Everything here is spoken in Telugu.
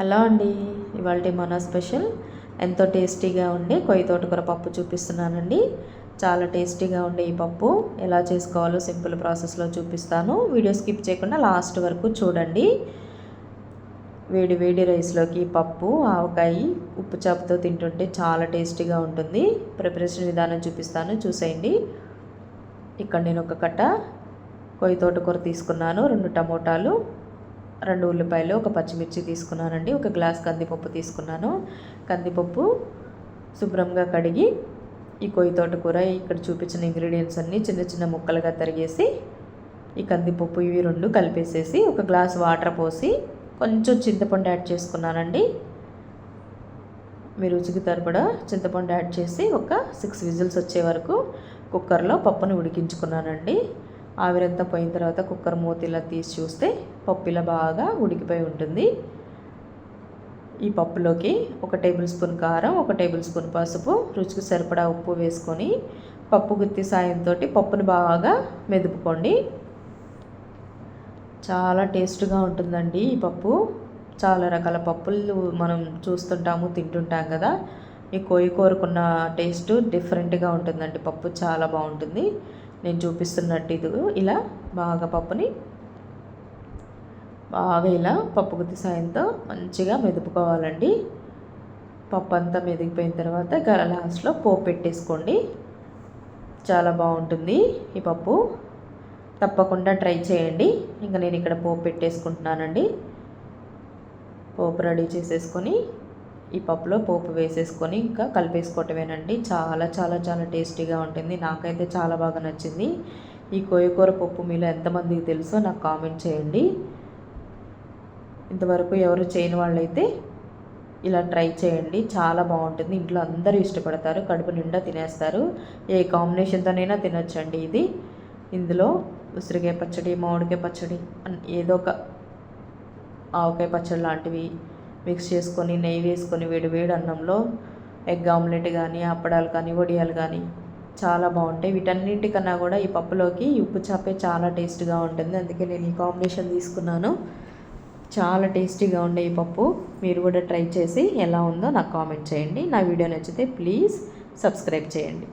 హలో అండి ఇవాళ మన స్పెషల్. ఎంతో టేస్టీగా ఉండే కొయ్యి తోటకూర పప్పు చూపిస్తున్నానండి. చాలా టేస్టీగా ఉండే ఈ పప్పు. ఎలా చేసుకోవాలో సింపుల్ ప్రాసెస్లో చూపిస్తాను. వీడియో స్కిప్ చేయకుండా లాస్ట్ వరకు చూడండి. వేడి వేడి రైస్లోకి పప్పు ఆవకాయ ఉప్పు చాపుతో తింటుంటే చాలా టేస్టీగా ఉంటుంది. ప్రిపరేషన్ విధానం చూపిస్తాను. చూసేయండి. ఇక్కడ నేను ఒక కట్ట కొయ్యి తోటకూర తీసుకున్నాను. రెండు టమోటాలు. రెండు ఉల్లిపాయలు ఒక పచ్చిమిర్చి తీసుకున్నానండి ఒక గ్లాస్ కందిపప్పు తీసుకున్నాను. కందిపప్పు శుభ్రంగా కడిగి ఈ కొయ్యి తోటకూర ఇక్కడ చూపించిన ఇంగ్రీడియంట్స్ అన్నీ చిన్న చిన్న ముక్కలుగా తరిగేసి ఈ కందిపప్పు ఇవి రెండు కలిపేసేసి ఒక గ్లాస్ వాటర్ పోసి కొంచెం చింతపండు యాడ్ చేసుకున్నానండి. మీ రుచికి తరపడా చింతపండు యాడ్ చేసి ఒక సిక్స్ విజిల్స్ వచ్చే వరకు కుక్కర్లో పప్పును ఉడికించుకున్నానండి. ఆవిరంతా పోయిన తర్వాత కుక్కర్ మూత ఇలా తీసి చూస్తే పప్పు ఇలా బాగా ఉడికిపోయి ఉంటుంది. ఈ పప్పులోకి ఒక టేబుల్ స్పూన్ కారం ఒక టేబుల్ స్పూన్ పసుపు రుచికి సరిపడా ఉప్పు వేసుకొని పప్పు గుత్తి సాయంతో పప్పుని బాగా మెదుపుకోండి. చాలా టేస్ట్గా ఉంటుందండి ఈ పప్పు. చాలా రకాల పప్పులు మనం చూస్తుంటాము తింటుంటాం కదా. ఈ కోయి కోరుకున్న టేస్ట్ డిఫరెంట్గా ఉంటుందండి పప్పు. చాలా బాగుంటుంది. నేను చూపిస్తున్నట్టు ఇది ఇలా బాగా పప్పుని బాగా ఇలా పప్పు గుత్తి సాయంతో మంచిగా మెదుపుకోవాలండి. పప్పు అంతా మెదిగిపోయిన తర్వాత లాస్ట్లో పోపు పెట్టేసుకోండి. చాలా బాగుంటుంది ఈ పప్పు. తప్పకుండా ట్రై చేయండి. ఇంకా నేను ఇక్కడ పోపు పెట్టేసుకుంటున్నానండి. పోపు రెడీ చేసేసుకొని ఈ పప్పులో పోపు వేసేసుకొని ఇంకా కలిపేసుకోవటమేనండి. చాలా చాలా చాలా టేస్టీగా ఉంటుంది. నాకైతే చాలా బాగా నచ్చింది. ఈ కోయకూర పప్పు మీలో ఎంతమందికి తెలుసో నాకు కామెంట్ చేయండి. ఇంతవరకు ఎవరు చేయని వాళ్ళైతే ఇలా ట్రై చేయండి. చాలా బాగుంటుంది. ఇంట్లో అందరూ ఇష్టపడతారు. కడుపు నిండా తినేస్తారు. ఏ కాంబినేషన్తోనైనా తినొచ్చండి ఇది. ఇందులో ఉసిరికాయ పచ్చడి మామిడికాయ పచ్చడి ఏదో ఒక ఆవకాయ పచ్చడి లాంటివి మిక్స్ చేసుకొని నెయ్యి వేసుకొని వేడి వేడి అన్నంలో ఎగ్ ఆమ్లెట్ కానీ అప్పడాలు కానీ వడియాలు కానీ చాలా బాగుంటాయి. వీటన్నింటికన్నా కూడా ఈ పప్పులోకి ఉప్పు చాపే చాలా టేస్ట్గా ఉంటుంది. అందుకే నేను ఈ కాంబినేషన్ తీసుకున్నాను. చాలా టేస్టీగా ఉండే ఈ పప్పు. మీరు కూడా ట్రై చేసి ఎలా ఉందో నాకు కామెంట్ చేయండి. నా వీడియో నచ్చితే ప్లీజ్ సబ్స్క్రైబ్ చేయండి.